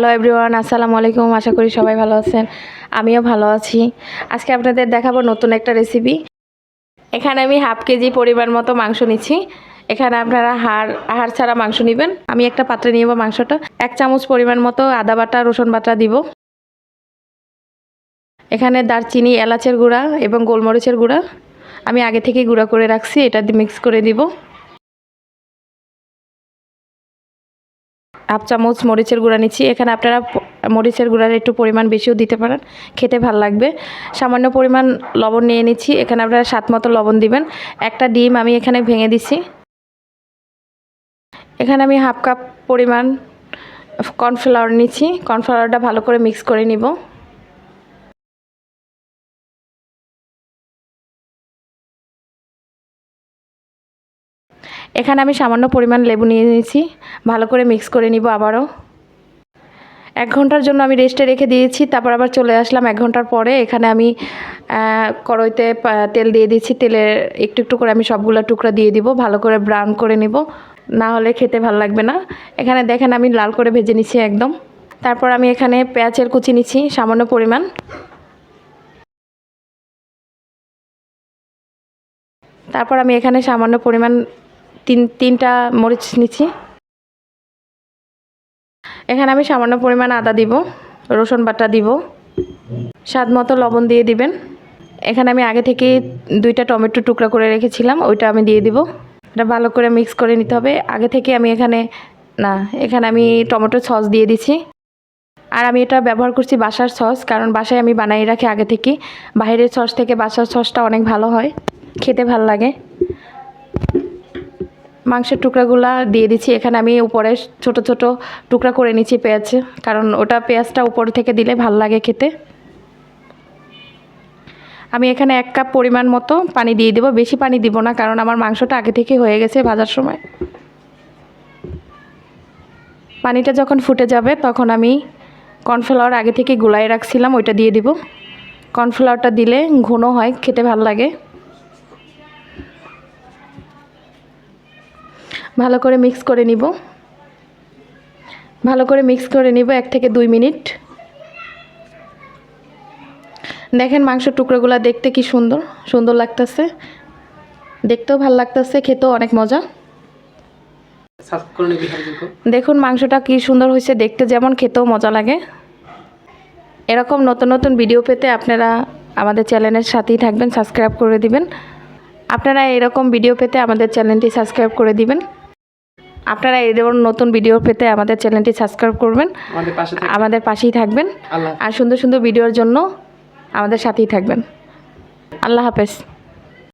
Hello everyone আসসালামু আলাইকুম আশা করি সবাই ভালো আছেন। আমিও ভালো আছি। আজকে আপনাদের দেখাবো নতুন একটা রেসিপি এখানে আমি হাফ কেজি পরিমাণ মতো মাংস নিচ্ছি। এখানে আপনারা হাড় হাড় ছাড়া মাংস নেবেন। আমি একটা পাত্রে নিয়ে মাংসটা। এক চামচ পরিমাণ মতো আদা বাটা, রসুন বাটা দিব। এখানে দারচিনি, এলাচের গুঁড়া এবং গোলমরিচের গুঁড়া। আমি আগে থেকে গুঁড়া করে রাখছি। এটা মিক্স করে দিব। হাফ চামচ মরিচের গুঁড়া নিচ্ছি। এখানে আপনারা মরিচের গুঁড়ার একটু পরিমাণ বেশিও দিতে পারেন। খেতে ভালো লাগবে। সামান্য পরিমাণ লবণ নিয়ে নিচ্ছি। এখানে আপনারা সাত মতো লবণ দিবেন। একটা ডিম আমি এখানে ভেঙে দিছি এখানে আমি হাফ কাপ পরিমাণ কর্নফ্লাওয়ার নিচ্ছি। কর্নফ্লাওয়ারটা ভালো করে মিক্স করে নিব। এখানে আমি সামান্য পরিমাণ লেবু নিয়ে নিয়েছি। ভালো করে মিক্স করে নিব আবারও। এক ঘণ্টার জন্য আমি রেস্টে রেখে দিয়েছি, তারপর আবার চলে আসলাম এক ঘণ্টার পরে। এখানে আমি কড়াইতে তেল দিয়ে দিচ্ছি তেলে একটু একটু করে আমি সবগুলো টুকরা দিয়ে দিব, ভালো করে ব্রাউন করে নিব। না হলে খেতে ভালো লাগবে না। এখানে দেখেন আমি লাল করে ভেজে নিচ্ছি একদম। তারপর আমি এখানে পেঁয়াজের কুচি নিচ্ছি সামান্য পরিমাণ। তারপর আমি এখানে সামান্য পরিমাণ তিন, তিনটা মরিচ নিচ্ছি। এখানে আমি সামান্য পরিমাণ আদা দিব, রসুন বাটা দিব। স্বাদ মতো লবণ দিয়ে দিবেন। এখানে আমি আগে থেকে দুইটা টমেটো টুকরা করে রেখেছিলাম, ওইটা আমি দিয়ে দিব। এটা ভালো করে মিক্স করে নিতে হবে। আগে থেকে আমি এখানে, না, এখানে আমি টমেটো সস দিয়ে দিচ্ছি আর আমি এটা ব্যবহার করছি বাসার সস, কারণ বাসায় আমি বানাই রাখি আগে থেকে। বাইরের সস থেকে বাসার সসটা অনেক ভালো হয়, খেতে ভালো লাগে। মাংসের টুকরাগুলা দিয়ে দিচ্ছি। এখানে আমি উপরে ছোট ছোট টুকরা করে নিচ্ছি পেঁয়াজ, কারণ ওটা পেঁয়াজটা উপর থেকে দিলে ভালো লাগে খেতে। আমি এখানে এক কাপ পরিমাণ মতো পানি দিয়ে দেবো। বেশি পানি দিব না, কারণ আমার মাংসটা আগে থেকে হয়ে গেছে ভাজার সময়। পানিটা যখন ফুটে যাবে, তখন আমি কর্নফ্লাওয়ার আগে থেকে গুলাই রাখছিলাম, ওইটা দিয়ে দিব। কর্নফ্লাওয়ারটা দিলে ঘন হয়, খেতে ভালো লাগে। ভালো করে মিক্স করে নিব। ভালো করে মিক্স করে নিব এক থেকে দুই মিনিট। দেখেন মাংসের টুকরোগুলো দেখতে কি সুন্দর সুন্দর লাগতেছে। দেখতেও ভালো লাগতেছে, খেতেও অনেক মজা। দেখুন মাংসটা কি সুন্দর হয়েছে, দেখতে যেমন খেতেও মজা লাগে। এরকম নতুন নতুন ভিডিও পেতে আপনারা আমাদের চ্যানেলের সাথেই থাকবেন, সাবস্ক্রাইব করে দিবেন। আপনারা এরকম ভিডিও পেতে আমাদের চ্যানেলটি সাবস্ক্রাইব করে দিবেন। আপনারা এই ধরুন নতুন ভিডিও পেতে আমাদের চ্যানেলটি সাবস্ক্রাইব করবেন। আমাদের পাশে থাক আমাদের পাশেই থাকবেন। আর সুন্দর সুন্দর ভিডিওর জন্য আমাদের সাথেই থাকবেন। আল্লাহ হাফেজ।